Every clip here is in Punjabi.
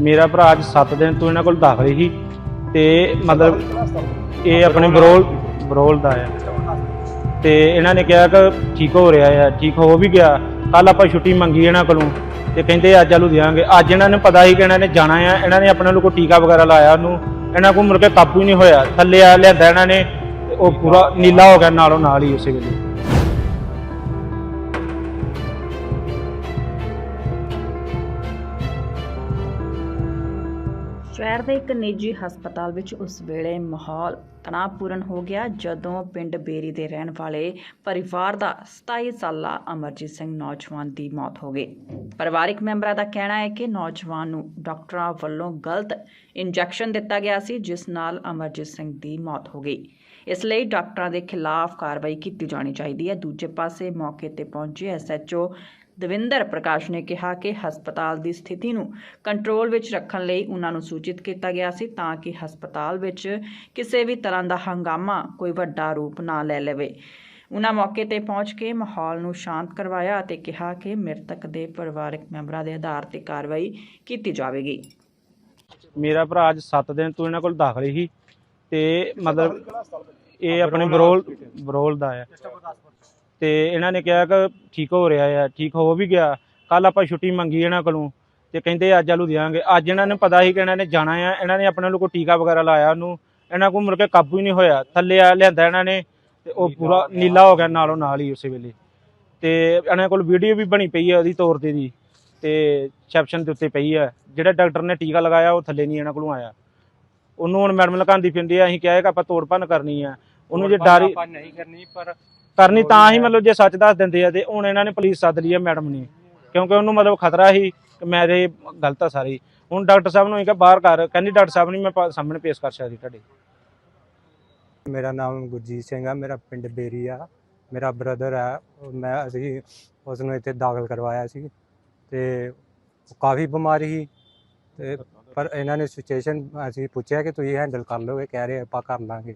ਮੇਰਾ ਭਰਾ ਅੱਜ 7 ਦਿਨ ਤੋਂ ਇਹਨਾਂ ਕੋਲ ਦਾਖਲ ਸੀ ਤੇ ਮਤਲਬ ਇਹ ਆਪਣੇ ਬਰੋਲ ਬਰੋਲ ਦਾ ਆ। ਤੇ ਇਹਨਾਂ ਨੇ ਕਿਹਾ ਕਿ ਠੀਕ ਹੋ ਰਿਹਾ ਆ, ਠੀਕ ਹੋ ਵੀ ਗਿਆ। ਕੱਲ ਆਪਾਂ ਛੁੱਟੀ ਮੰਗੀ ਇਹਨਾਂ ਕੋਲੋਂ ਤੇ ਕਹਿੰਦੇ ਅੱਜ ਆਲੂ ਦਿਆਂਗੇ ਅੱਜ ਇਹਨਾਂ ਨੂੰ ਪਤਾ ਸੀ ਕਿ ਇਹਨਾਂ ਨੇ ਜਾਣਾ ਆ, ਇਹਨਾਂ ਨੇ ਆਪਣੇ ਨੂੰ ਕੋਈ ਟੀਕਾ ਵਗੈਰਾ ਲਾਇਆ ਉਹਨੂੰ। ਇਹਨਾਂ ਕੋਲ ਮੁੜ ਕੇ ਕਾਬੂ ਹੀ ਨਹੀਂ ਹੋਇਆ। ਥੱਲੇ ਆ ਲਿਆਂਦਾ ਇਹਨਾਂ ਨੇ, ਉਹ ਪੂਰਾ ਨੀਲਾ ਹੋ ਗਿਆ ਨਾਲੋਂ ਨਾਲ ਹੀ ਉਸੇ ਵੇਲੇ। ਸ਼ਹਿਰ ਦੇ ਇੱਕ ਨਿੱਜੀ ਹਸਪਤਾਲ ਵਿੱਚ ਉਸ ਵੇਲੇ ਮਾਹੌਲ ਤਣਾਅਪੂਰਨ ਹੋ ਗਿਆ ਜਦੋਂ ਪਿੰਡ ਬੇਰੀ ਦੇ ਰਹਿਣ ਵਾਲੇ ਪਰਿਵਾਰ ਦਾ 27 ਸਾਲਾ ਅਮਰਜੀਤ ਸਿੰਘ ਨੌਜਵਾਨ ਦੀ ਮੌਤ ਹੋ ਗਈ। ਪਰਿਵਾਰਿਕ ਮੈਂਬਰਾਂ ਦਾ ਕਹਿਣਾ ਹੈ ਕਿ ਨੌਜਵਾਨ ਨੂੰ ਡਾਕਟਰਾਂ ਵੱਲੋਂ ਗਲਤ ਇੰਜੈਕਸ਼ਨ ਦਿੱਤਾ ਗਿਆ ਸੀ, ਜਿਸ ਨਾਲ ਅਮਰਜੀਤ ਸਿੰਘ ਦੀ ਮੌਤ ਹੋ ਗਈ। ਇਸ ਲਈ ਡਾਕਟਰਾਂ ਦੇ ਖਿਲਾਫ ਕਾਰਵਾਈ ਕੀਤੀ ਜਾਣੀ ਚਾਹੀਦੀ ਹੈ। ਦੂਜੇ ਪਾਸੇ ਮੌਕੇ ਤੇ ਪਹੁੰਚੇ ਐਸਐਚਓ ਦਵਿੰਦਰ ਪ੍ਰਕਾਸ਼ ਨੇ ਕਿਹਾ ਕਿ ਹਸਪਤਾਲ ਦੀ ਸਥਿਤੀ ਨੂੰ ਕੰਟਰੋਲ ਵਿੱਚ ਰੱਖਣ ਲਈ ਉਹਨਾਂ ਨੂੰ ਸੂਚਿਤ ਕੀਤਾ ਗਿਆ ਸੀ ਤਾਂ ਕਿ ਹਸਪਤਾਲ ਵਿੱਚ ਕਿਸੇ ਵੀ ਤਰ੍ਹਾਂ ਦਾ ਹੰਗਾਮਾ ਕੋਈ ਵੱਡਾ ਰੂਪ ਨਾ ਲੈ ਲਵੇ। ਉਹਨਾਂ ਮੌਕੇ ਤੇ ਪਹੁੰਚ ਕੇ ਮਾਹੌਲ ਨੂੰ ਸ਼ਾਂਤ ਕਰਵਾਇਆ ਅਤੇ ਕਿਹਾ ਕਿ ਮ੍ਰਿਤਕ ਦੇ ਪਰਿਵਾਰਕ ਮੈਂਬਰਾਂ ਦੇ ਆਧਾਰ ਤੇ ਕਾਰਵਾਈ ਕੀਤੀ ਜਾਵੇਗੀ। ਮੇਰਾ ਭਰਾ ਅੱਜ 7 ਦਿਨ ਤੋਂ ਇਹਨਾਂ ਕੋਲ ਦਾਖਲ ਸੀ ਤੇ ਮਤਲਬ ਇਹ ਆਪਣੇ ਬਰੋਲ ਬਰੋਲ ਦਾ ਹੈ ਤੇ ਇਹਨਾਂ ਨੇ ਕਿਹਾ ਕਿ ਠੀਕ ਹੋ ਰਿਹਾ ਹੈ ਠੀਕ ਹੋ ਵੀ ਗਿਆ ਕੱਲ ਆਪਾਂ ਛੁੱਟੀ ਮੰਗੀ ਇਹਨਾਂ ਕੋਲੋਂ ਤੇ ਕਹਿੰਦੇ ਅੱਜ ਆਲੂ ਦਿਆਂਗੇ ਅੱਜ ਇਹਨਾਂ ਨੂੰ ਪਤਾ ਸੀ ਕਿ ਇਹਨਾਂ ਨੇ ਜਾਣਾ ਆ ਇਹਨਾਂ ਨੇ ਆਪਣੇ ਕੋਈ ਟੀਕਾ ਵਗੈਰਾ ਲਾਇਆ ਉਹਨੂੰ ਇਹਨਾਂ ਕੋਲ ਮੁੜ ਕੇ ਕਾਬੂ ਹੀ ਨਹੀਂ ਹੋਇਆ। ਥੱਲੇ ਆ ਲਿਆਂਦਾ ਇਹਨਾਂ ਨੇ ਤੇ ਉਹ ਪੂਰਾ ਨੀਲਾ ਹੋ ਗਿਆ ਨਾਲੋਂ ਨਾਲ ਹੀ ਉਸੇ ਵੇਲੇ। ਤੇ ਇਹਨਾਂ ਕੋਲ ਵੀਡੀਓ ਵੀ ਬਣੀ ਪਈ ਹੈ ਉਹਦੀ ਤੌਰ ਤੇ ਦੀ ਤੇ ਰਿਸੈਪਸ਼ਨ ਦੇ ਉੱਤੇ ਪਈ ਹੈ ਜਿਹੜਾ ਡਾਕਟਰ ਨੇ ਟੀਕਾ ਲਗਾਇਆ ਉਹ ਥੱਲੇ ਨਹੀਂ ਇਹਨਾਂ ਕੋਲੋਂ ਆਇਆ। ਉਹਨੂੰ ਹੁਣ ਮੈਡਮ ਲਗਾਉਂਦੀ ਫਿਰਦੀ ਆ ਅਸੀਂ ਕਿਹਾ ਕਿ ਆਪਾਂ ਤੋੜ ਭੰਨ ਕਰਨੀ ਆ। ਉਹਨੂੰ ਜੇ ਡਾਰੀ ਨਹੀਂ ਕਰਨੀ ਪਰ ਕਰਨੀ ਤਾਂ ਹੀ ਮਤਲਬ ਜੇ ਸੱਚ ਦੱਸ ਦਿੰਦੇ ਆ ਤੇ ਹੁਣ ਇਹਨਾਂ ਨੇ ਪੁਲਿਸ ਸੱਦ ਲਈ ਆ ਮੈਡਮ ਨੇ। ਕਿਉਂਕਿ ਉਹਨੂੰ ਮਤਲਬ ਖਤਰਾ ਸੀ ਕਿ ਮੇਰੇ ਗਲਤ ਆ ਸਾਰੀ। ਹੁਣ ਡਾਕਟਰ ਸਾਹਿਬ ਨੂੰ ਇਹ ਕਿ ਬਾਹਰ ਕਰ ਕਹਿੰਦੀ ਡਾਕਟਰ ਸਾਹਿਬ ਨਹੀਂ ਮੈਂ ਪਾ- ਸਾਹਮਣੇ ਪੇਸ਼ ਕਰ ਸਕਦੀ ਤੁਹਾਡੇ। ਮੇਰਾ ਨਾਮ ਗੁਰਜੀਤ ਸਿੰਘ ਆ ਮੇਰਾ ਪਿੰਡ ਬੇਰੀ ਆ। ਮੇਰਾ ਬ੍ਰਦਰ ਆ ਉਹ ਮੈਂ ਅਸੀਂ ਉਸ ਨੂੰ ਇੱਥੇ ਦਾਖਲ ਕਰਵਾਇਆ ਸੀ ਤੇ ਉਹ ਕਾਫੀ ਬਿਮਾਰ ਸੀ। ਤੇ ਪਰ ਇਹਨਾਂ ਨੇ ਸਿਚੁਏਸ਼ਨ ਅਸੀਂ ਪੁੱਛਿਆ ਕਿ ਤੁਸੀਂ ਹੈਂਡਲ ਕਰ ਲਓਗੇ ਕਹਿ ਰਹੇ ਆਪਾਂ ਕਰ ਲਾਂਗੇ।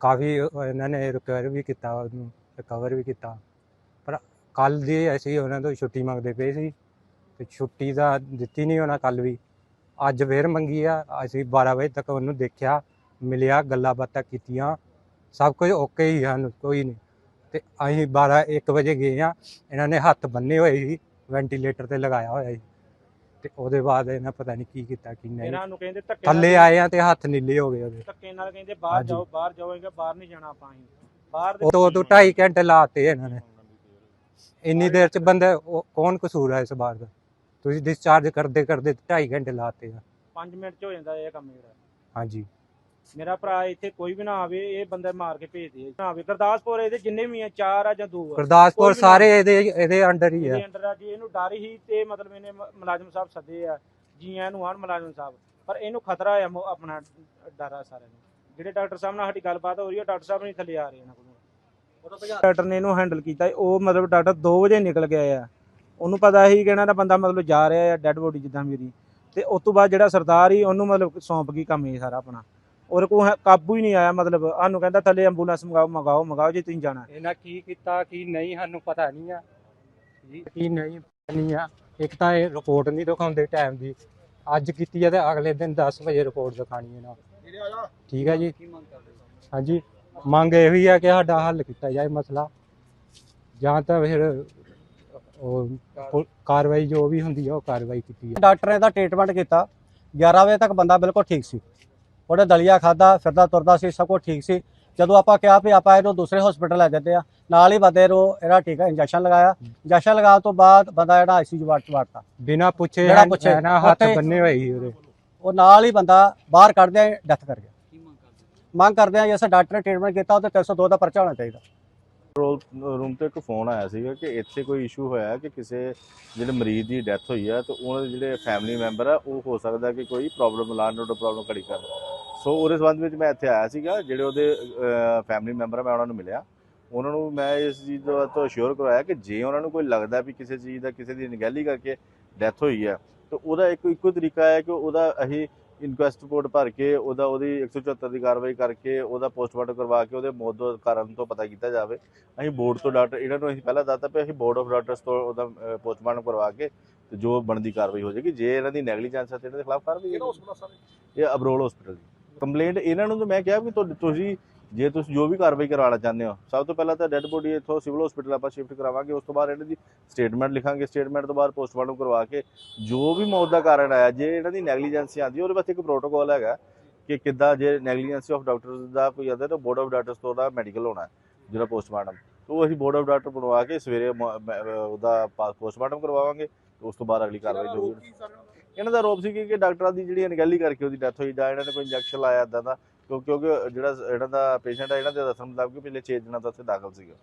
ਕਾਫੀ ਇਹਨਾਂ ਨੇ ਰਿਕਵਰ ਵੀ ਕੀਤਾ, ਉਹਨੂੰ ਰਿਕਵਰ ਵੀ ਕੀਤਾ। ਪਰ ਕੱਲ ਦੀ ਅਸੀਂ ਉਹਨਾਂ ਤੋਂ ਛੁੱਟੀ ਮੰਗਦੇ ਪਏ ਸੀ ਤੇ ਛੁੱਟੀ ਦਾ ਦਿੱਤੀ ਨਹੀਂ ਉਹਨਾਂ ਕੱਲ ਵੀ। ਅੱਜ ਫੇਰ ਮੰਗੀ ਆ, ਅਸੀਂ 12 ਵਜੇ ਤੱਕ ਉਹਨੂੰ ਦੇਖਿਆ, ਮਿਲਿਆ, ਗੱਲਾਂ ਬਾਤਾਂ ਕੀਤੀਆਂ, ਸਭ ਕੁਝ ਓਕੇ ਹੀ ਹਨ ਕੋਈ ਨਹੀਂ। ਤੇ ਅਸੀਂ 12 1 ਵਜੇ ਗਏ ਆ, ਇਹਨਾਂ ਨੇ ਹੱਥ ਬੰਨੇ ਹੋਏ ਸੀ ਵੈਂਟੀਲੇਟਰ ਤੇ ਲਗਾਇਆ ਹੋਇਆ ਸੀ। ਤੇ ਉਹਦੇ ਬਾਅਦ ਇਹਨਾਂ ਪਤਾ ਨਹੀਂ ਕੀ ਕੀਤਾ ਕੀ ਨਹੀਂ। ਇਹਨਾਂ ਨੂੰ ਕਹਿੰਦੇ ਧੱਕੇ ਨਾਲ- ਥੱਲੇ ਆਏ ਆ ਤੇ ਹੱਥ ਨੀਲੇ ਹੋ ਗਏ ਉਹਦੇ। ਧੱਕੇ ਨਾਲ ਕਹਿੰਦੇ ਬਾਹਰ ਹਾਂਜੀ। ਜਾਓ ਬਾਹਰ ਜਾਓਗੇ ਬਾਹਰ ਨਹੀਂ ਜਾਣਾ ਆਪਾਂ ਅਸੀਂ। ਬਾਹਰ ਦੇ ਉਹ ਤੋਂ ਤੋਂ 2.5 ਘੰਟੇ ਲਾਤੇ ਇਹਨਾਂ ਨੇ। ਇੰਨੀ ਦੇਰ ਚ ਬੰਦਾ ਉਹ- ਕੌਣ ਕਸੂਰ ਹੈ ਇਸ ਬਾਤ ਦਾ? ਤੁਸੀਂ ਡਿਸਚਾਰਜ ਕਰਦੇ ਕਰਦੇ 2.5 ਘੰਟੇ ਲਾਤੇ ਆ। 5 ਮਿੰਟ ਚ ਹੋ ਜਾਂਦਾ ਇਹ ਕੰਮ ਜਿਹੜਾ। ਹਾਂਜੀ। ਮੇਰਾ ਭਰਾ ਇੱਥੇ ਕੋਈ ਵੀ ਨਾ ਆਵੇ ਇਹ ਬੰਦੇ ਮਾਰ ਕੇ ਭੇਜਦੇ ਆ ਨਾ ਆਵੇ। ਗੁਰਦਾਸਪੁਰ ਇਹਦੇ ਜਿੰਨੇ ਵੀ ਆ ਚਾਰ ਆ ਜਾਂ ਦੋ ਆ ਗੁਰਦਾਸਪੁਰ ਸਾਰੇ ਇਹਦੇ ਇਹਦੇ ਅੰਡਰ ਹੀ ਆ। ਇਹਦੇ ਅੰਡਰ ਆ। ਜੀ ਇਹਨੂੰ ਡਰ ਹੀ ਤੇ ਮਤਲਬ ਇਹਨੇ ਮ- ਮੁਲਾਜ਼ਮ ਸਾਹਿਬ ਸੱਦੇ ਆ ਜੀ ਆਇਆਂ ਨੂੰ ਆਣ ਮੁਲਾਜ਼ਮ ਸਾਹਿਬ। ਪਰ ਇਹਨੂੰ ਖਤਰਾ ਆ ਮੋ- ਆਪਣਾ ਡਰ ਆ ਸਾਰਿਆਂ ਨੂੰ। ਜਿਹੜੇ ਡਾਕਟਰ ਸਾਹਿਬ ਨਾਲ ਸਾਡੀ ਗੱਲਬਾਤ ਹੋ ਰਹੀ ਹੈ ਡਾਕਟਰ ਸਾਹਿਬ ਨਹੀਂ ਥੱਲੇ ਆ ਰਹੇ ਇਹਨਾਂ ਕੋਲੋਂ। ਡਾਕਟਰ ਨੇ ਇਹਨੂੰ ਹੈਂਡਲ ਕੀਤਾ। ਉਹ ਮਤਲਬ ਡਾਕਟਰ 2 ਵਜੇ ਨਿਕਲ ਗਿਆ ਆ। ਉਹਨੂੰ ਪਤਾ ਸੀ ਕਿ ਇਹਨਾਂ ਦਾ ਬੰਦਾ ਮਤਲਬ ਜਾ ਰਿਹਾ ਆ ਡੈੱਡ ਬੋਡੀ ਜਿੱਦਾਂ ਮੇਰੀ। ਤੇ ਉਸ ਤੋਂ ਬਾਅਦ ਜਿਹੜਾ ਸਰਦਾਰ ਹੀ ਉਹਨੂੰ ਮਤਲਬ ਸੌਂਪ ਗਈ ਕੰਮ ਇਹ ਸਾਰਾ ਆਪਣਾ। ਉਹਦੇ ਕੋਲ ਹੈ- ਕਾਬੂ ਹੀ ਨਹੀਂ ਆਇਆ ਮਤਲਬ ਸਾਨੂੰ ਕਹਿੰਦਾ ਥੱਲੇ ਐਂਬੂਲੈਂਸ ਮੰਗਾਓ ਮੰਗਾਓ ਮੰਗਾਓ ਜੇ ਤੁਸੀਂ ਜਾਣਾ। ਇਹਨਾਂ ਕੀ ਕੀਤਾ ਕੀ ਨਹੀਂ ਸਾਨੂੰ ਪਤਾ ਨਹੀਂ ਆ। ਜੀ ਕੀ ਨਹੀਂ ਪਤਾ ਨਹੀਂ ਆ। ਇੱਕ ਤਾਂ ਇਹ ਰਿਪੋਰਟ ਨਹੀਂ ਦਿਖਾਉਂਦੇ ਟਾਈਮ ਦੀ। ਅੱਜ ਕੀਤੀ ਆ ਤੇ ਅਗਲੇ ਦਿਨ 10 ਵਜੇ ਰਿਪੋਰਟ ਦਿਖਾਣੀ ਇਹਨਾਂ ਠੀਕ ਹੈ ਜੀ? ਹਾਂਜੀ। ਮੰਗ ਇਹ ਵੀ ਆ ਕਿ ਸਾਡਾ ਹੱਲ ਕੀਤਾ ਜਾਏ ਮਸਲਾ। ਜਾਂ ਤਾਂ ਫਿਰ ਉਹ ਪੁ- ਕਾਰਵਾਈ ਜੋ ਵੀ ਹੁੰਦੀ ਆ ਉਹ ਕਾਰਵਾਈ ਕੀਤੀ ਆ ਡਾਕਟਰ ਨੇ ਤਾਂ ਟ੍ਰੀਟਮੈਂਟ ਕੀਤਾ। 11 ਵਜੇ ਤੱਕ ਬੰਦਾ ਬਿਲਕੁਲ ਠੀਕ ਸੀ। ਉਹਨੇ ਦਲੀਆ ਖਾਦਾ ਫਿਰਦਾ ਤੁਰਦਾ ਸੀ ਸਭ ਕੁਝ ਠੀਕ ਸੀ। ਜਦੋਂ ਆਪਾਂ ਕਿਹਾ ਵੀ ਆਪਾਂ ਇਹਨੂੰ ਦੂਸਰੇ ਹਸਪੀਟਲ ਲੈ ਜਾਂਦੇ ਆ ਨਾਲ ਹੀ ਬੰਦੇ ਨੂੰ ਇਹਦਾ ਟੀਕਾ ਇੰਜੈਕਸ਼ਨ ਲਗਾਇਆ। ਇੰਜੈਕਸ਼ਨ ਲਗਾਉਣ ਤੋਂ ਬਾਅਦ ਬੰਦਾ ਜਿਹੜਾ ਆਈਸੀਯੂ ਵਾਰਡ ਚ ਵੜਤਾ ਬਿਨਾ ਪੁੱਛੇ ਜਿਹੜਾ ਪੁੱਛੇ, ਨਾ ਹੱਥ ਬੰਨੇ ਹੋਏ ਸੀ ਉਹਦੇ। ਉਹ ਨਾਲ ਹੀ ਬੰਦਾ ਬਾਹਰ ਕੱਢਦੇ ਡੈਥ ਕਰ ਗਿਆ। ਮੰਗ ਕਰਦੇ ਆ ਜਿਵੇਂ ਡਾਕਟਰ ਨੇ ਟ੍ਰੀਟਮੈਂਟ ਕੀਤਾ ਉਹ ਤੇ 302 ਦਾ ਪਰਚਾ ਹੋਣਾ ਚਾਹੀਦਾ। ਕੰਟਰੋਲ ਰੂਮ ਤੋਂ ਇੱਕ ਫੋਨ ਆਇਆ ਸੀਗਾ ਕਿ ਇੱਥੇ ਕੋਈ ਇਸ਼ੂ ਹੋਇਆ ਹੈ ਕਿ ਕਿਸੇ ਜਿਹੜੇ ਮਰੀਜ਼ ਦੀ ਡੈਥ ਹੋਈ ਹੈ ਤੇ ਉਹਨਾਂ ਦੇ ਜਿਹੜੇ ਫੈਮਿਲੀ ਮੈਂਬਰ ਆ, ਉਹ ਹੋ ਸਕਦਾ ਕਿ ਕੋਈ ਪ੍ਰੋਬਲਮ ਲਾਣ ਰੋਡ ਪ੍ਰੋਬਲਮ ਖੜੀ ਕਰ ਸੋ ਉਹਦੇ ਸੰਬੰਧ ਵਿੱਚ ਮੈਂ ਇੱਥੇ ਆਇਆ ਸੀਗਾ, ਜਿਹੜੇ ਉਹਦੇ ਫੈਮਿਲੀ ਮੈਂਬਰ ਆ, ਮੈਂ ਉਹਨਾਂ ਨੂੰ ਮਿਲਿਆ। ਉਹਨਾਂ ਨੂੰ ਮੈਂ ਇਸ ਚੀਜ਼ ਤੋਂ ਤੋਂ ਅਸ਼ੋਰ ਕਰਵਾਇਆ ਕਿ ਜੇ ਉਹਨਾਂ ਨੂੰ ਕੋਈ ਲੱਗਦਾ ਵੀ ਕਿਸੇ ਚੀਜ਼ ਦਾ, ਕਿਸੇ ਦੀ ਨਿਗਹਿਲੀ ਕਰਕੇ ਡੈਥ ਹੋਈ ਹੈ ਤਾਂ ਉਹਦਾ ਇੱਕ, ਇੱਕੋ ਤਰੀਕਾ ਹੈ ਕਿ ਉਹਦਾ ਅਸੀਂ ਇਨਕੁਐਸਟ ਰਿਪੋਰਟ ਭਰ ਕੇ ਉਹਦਾ ਉਹਦੀ 174 ਦੀ ਕਾਰਵਾਈ ਕਰਕੇ ਉਹਦਾ ਪੋਸਟਮਾਰਟਮ ਕਰਵਾ ਕੇ ਉਹਦੇ ਮੌਤ ਦਾ ਕਾਰਨ ਤੋਂ ਪਤਾ ਕੀਤਾ ਜਾਵੇ। ਅਸੀਂ ਬੋਰਡ ਤੋਂ ਡਾਕਟਰ ਇਹਨਾਂ ਨੂੰ ਅਸੀਂ ਪਹਿਲਾਂ ਦੱਸਤਾ ਵੀ ਅਸੀਂ ਬੋਰਡ ਆਫ ਡਾਕਟਰਸ ਤੋਂ ਉਹਦਾ ਪੋਸਟਮਾਰਟਮ ਕਰਵਾ ਕੇ ਤੇ ਜੋ ਬਣਦੀ ਕਾਰਵਾਈ ਹੋ ਜਾਏਗੀ ਜੇ ਇਹਨਾਂ ਦੀ ਨੈਗਲੀਜੈਂਸ ਹੈ ਤੇ ਇਹਨਾਂ ਦੇ ਖਿਲਾਫ ਕਾਰਵਾਈ ਇਹ ਅਬਰੋਲ ਹਸਪੀਟਲ ਦੀ। ਕੰਪਲੇਂਟ ਇਹਨਾਂ ਨੂੰ ਤਾਂ ਮੈਂ ਕਿਹਾ ਵੀ ਤੁਸੀਂ ਜੇ ਤੁਸੀਂ ਜੋ ਵੀ ਕਾਰਵਾਈ ਕਰਾਉਣਾ ਚਾਹੁੰਦੇ ਹੋ ਸਭ ਤੋਂ ਪਹਿਲਾਂ ਤਾਂ ਡੈੱਡ ਬੋਡੀ ਇੱਥੋਂ ਸਿਵਲ ਹਸਪੀਟਲ ਆਪਾਂ ਸ਼ਿਫਟ ਕਰਾਵਾਂਗੇ ਉਸ ਤੋਂ ਬਾਅਦ ਇਹਨਾਂ ਦੀ ਸਟੇਟਮੈਂਟ ਲਿਖਾਂਗੇ ਸਟੇਟਮੈਂਟ ਤੋਂ ਬਾਅਦ ਪੋਸਟਮਾਰਟਮ ਕਰਵਾ ਕੇ ਜੋ ਵੀ ਮੌਤ ਦਾ ਕਾਰਨ ਆਇਆ ਜੇ ਇਹਨਾਂ ਦੀ ਨੈਗਲੀਜੈਂਸੀ ਆਂਦੀ ਉਹਦੇ ਵਾਸਤੇ ਇੱਕ ਪ੍ਰੋਟੋਕਾਲ ਹੈਗਾ ਕਿ ਕਿੱਦਾਂ ਜੇ ਨੈਗਲੀਜੈਂਸੀ ਆਫ ਡਾਕਟਰਸ ਦਾ ਕੋਈ ਆਉਂਦਾ ਤਾਂ ਬੋਰਡ ਆਫ ਡਾਕਟਰਸ ਤੋਂ ਉਹਦਾ ਮੈਡੀਕਲ ਹੋਣਾ ਜਿਹੜਾ ਪੋਸਟਮਾਰਟਮ ਉਹ ਅਸੀਂ ਬੋਰਡ ਆਫ ਡਾਕਟਰ ਬਣਵਾ ਕੇ ਸਵੇਰੇ ਉਹਦਾ ਪੋਸਟਮਾਰਟਮ ਕਰਵਾਵਾਂਗੇ ਤੇ ਉਸ ਤੋਂ ਬਾਅਦ ਅਗਲੀ ਕਾਰਵਾਈ ਜੋ ਇਹਨਾਂ ਦਾ ਆਰੋਪ ਸੀ ਕਿ ਡਾਕਟਰਾਂ ਦੀ ਜਿਹੜੀ ਅਣਗਹਿਲੀ ਕਰਕੇ ਉਹਦੀ ਡੈਥ ਹੋਈ ਜਾਂ ਇਹਨਾਂ ਨੇ ਕੋਈ ਇੰਜੈਕਸ਼ਨ ਲਾਇਆ ਇਦਾਂ ਦਾ ਕਿਉਂਕਿ ਜਿਹੜਾ ਇਹਨਾਂ ਦਾ ਪੇਸ਼ੈਂਟ ਹੈ ਇਹਨਾਂ ਦੇ ਦੱਸਣ ਮੁਤਾਬਕ ਪਿਛਲੇ 6 ਦਿਨਾਂ ਤੋਂ ਉੱਥੇ ਦਾਖਲ ਸੀਗਾ।